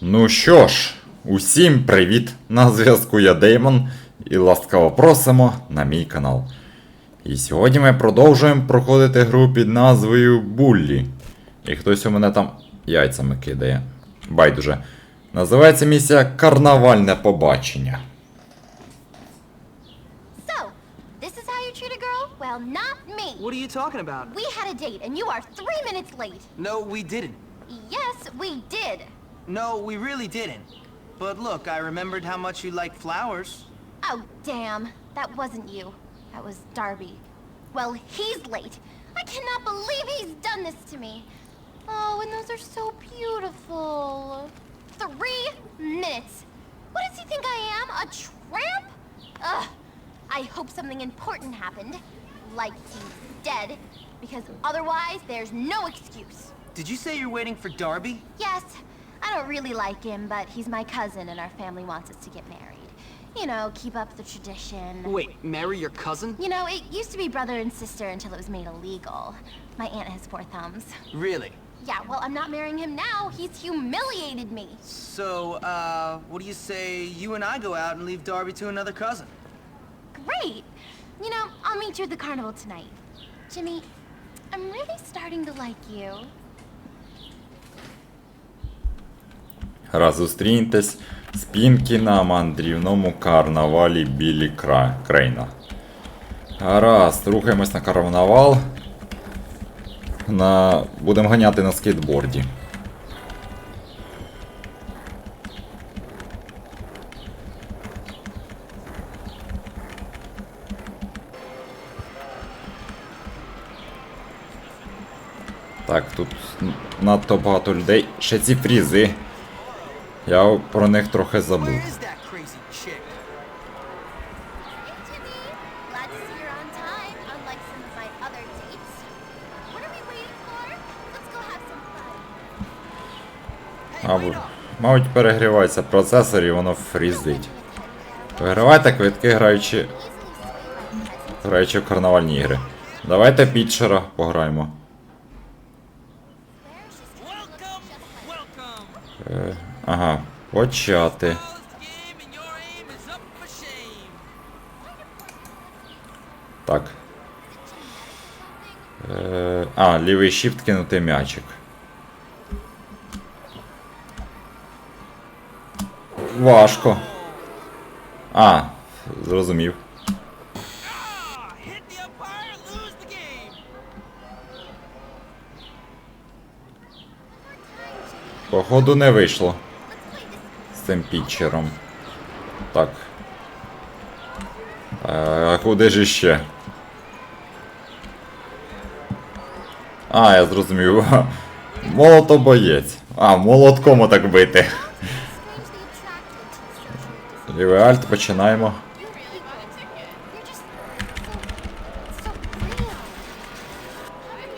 Ну що ж, усім привіт! На зв'язку я Деймон і ласкаво просимо на мій канал. І сьогодні ми продовжуємо проходити гру під назвою Буллі. І хтось у мене там яйцями кидає. Байдуже. Називається місія Карнавальне побачення. Well, not me. What are you talking about? We had a date, and you are three minutes late. No, we didn't. Yes, we did. No, we really didn't. But look, I remembered how much you like flowers. Oh, damn. That wasn't you. That was Darby. Well, he's late. I cannot believe he's done this to me. Oh, and those are so beautiful. Three minutes. What does he think I am? A tramp? Ugh. I hope something important happened. Like he's dead. Because otherwise, there's no excuse. Did you say you're waiting for Darby? Yes, I don't really like him, but he's my cousin and our family wants us to get married. You know, keep up the tradition. Wait, marry your cousin? You know, it used to be brother and sister until it was made illegal. My aunt has four thumbs. Really? Yeah, well, I'm not marrying him now. He's humiliated me. So, uh, what do you say you and I go out and leave Darby to another cousin? Great. You know, I'll meet you at the carnival tonight. Jimmy, I'm really starting to like you. Раз зустріньтесь з Пінкі на мандрівному карнавалі Білі. Крейна. Гаразд, рухаємось на карнавал. На... Будемо ганяти на скейтборді. Так, тут надто багато людей. Ще ці фрізи. Я про них трохи забув. Fun. Мабуть, перегрівається процесор і воно фрізить. Вигравайте квитки, граючи, граючи в карнавальні ігри. Давайте Пітчера пограємо. Е, ага, почати. Так. Е, а, лівий shift кинути м'ячик. Важко. А, зрозумів. Ah. Походу не вийшло цим пітчером. Так. А куди ж іще? А, я зрозумів. Молотобоєць. А, молотком так бити. Лівий альт, починаємо.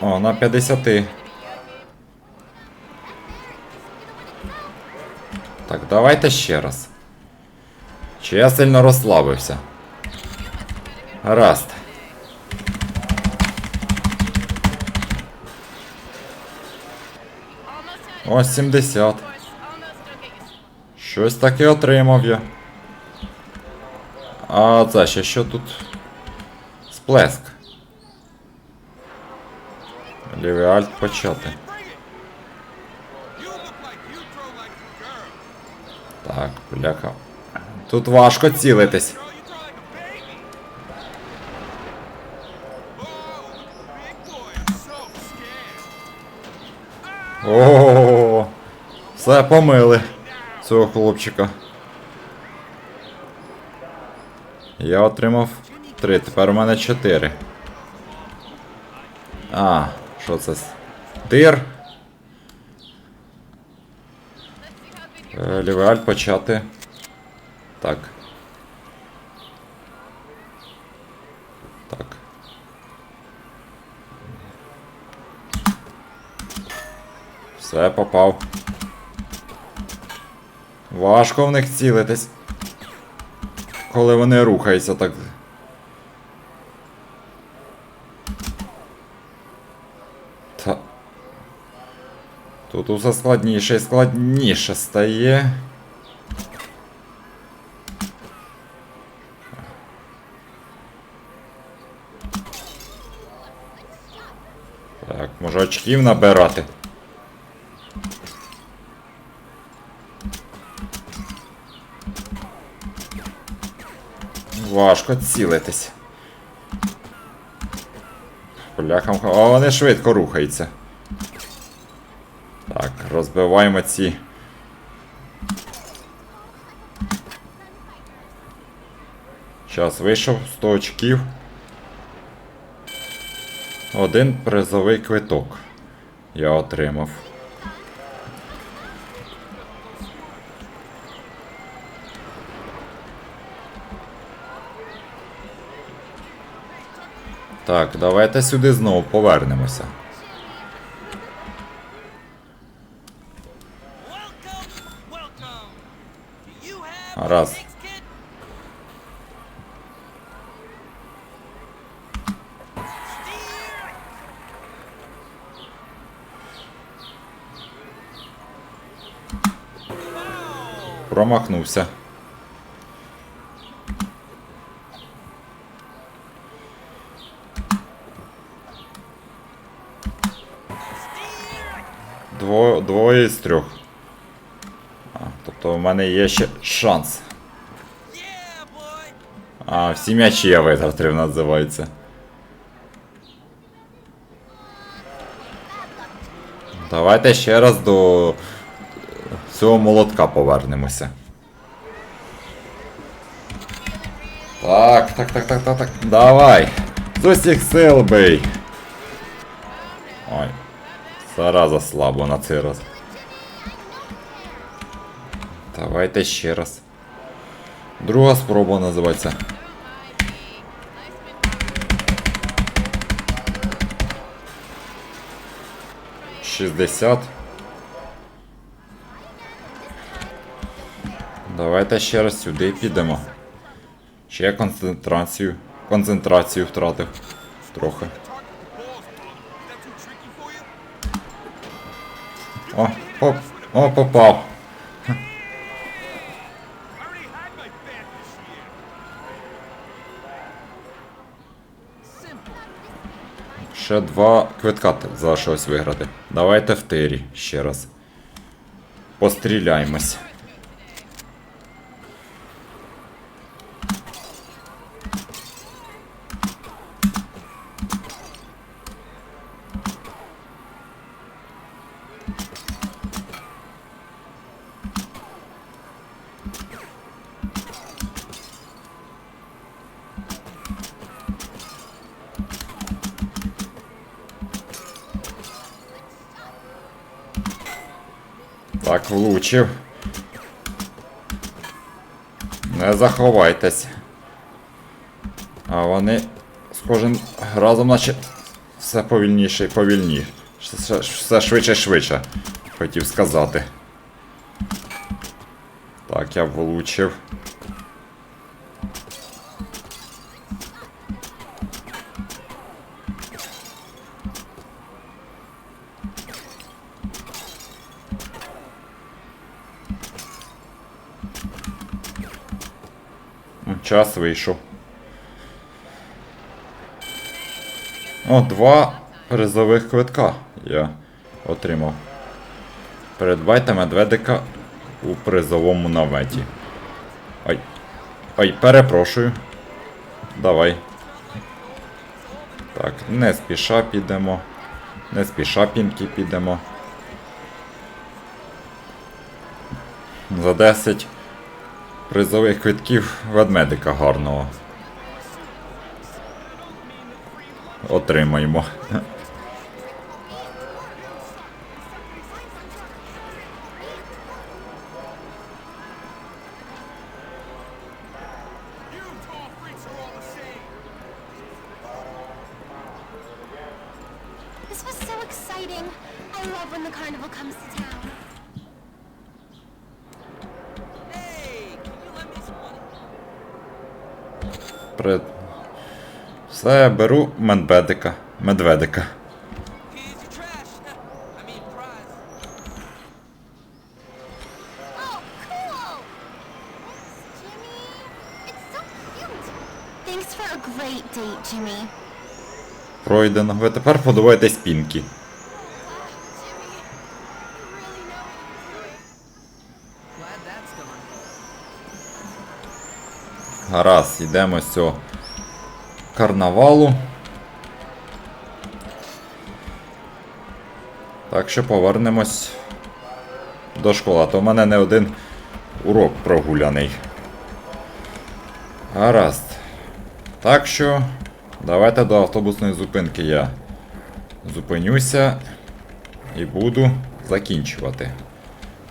О, на 50. Так, давайте ще раз. Чи я сильно розслабився? Гаразд. Ось 70. Щось таке отримав я. А це ще що тут? Сплеск. Лівий альт почати. Так, бляха. Тут важко цілитись. О, все помили цього хлопчика. Я отримав три, тепер у мене чотири. А, що це? Тир. Е, Лівий альт почати. Так. Так. Все, попав. Важко в них цілитись. Коли вони рухаються так. Та. Тут усе складніше і складніше стає. Так, може очків набирати. Важко цілитись. Бляхам, а вони швидко рухаються. Так, розбиваємо ці. Час вийшов 100 очків. Один призовий квиток. Я отримав. Так, давайте сюди знову повернемося. Раз. Промахнулся. Дво... двое из трех. Тобто в мене є ще шанс. А, всі м'ячі я витратив, називається. Давайте ще раз до цього молотка повернемося. Так, так, так, так, так, так. Давай. З усіх сил бий. Ой. Зараза слабо на цей раз. Давайте ще раз. Друга спроба називається. Шістдесят. Давайте ще раз сюди підемо. Ще концентрацію. Концентрацію втратив. Трохи. О, поп, о, попав. Ще два квитка залишилось виграти. Давайте в тирі ще раз. Постріляємось. Так, влучив. Не заховайтесь. А вони з кожним разом наче все повільніше і повільніше. Все, швидше і швидше. Хотів сказати. Так, я влучив. Час вийшов. О, два призових квитка я отримав. Передбайте медведика у призовому наметі. Ой. Ой, перепрошую. Давай. Так, не спіша підемо. Не спіша пінки підемо. За 10 призових квитків ведмедика гарного. Отримаємо. This was so exciting. I love when the carnival comes to town. Пред... Все, беру медведика. Медведика. Пройдено. Ви тепер подобаєтесь пінки. Гаразд, йдемо з цього карнавалу. Так що повернемось до школи. А то в мене не один урок прогуляний. Гаразд. Так що, давайте до автобусної зупинки я зупинюся і буду закінчувати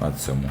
на цьому.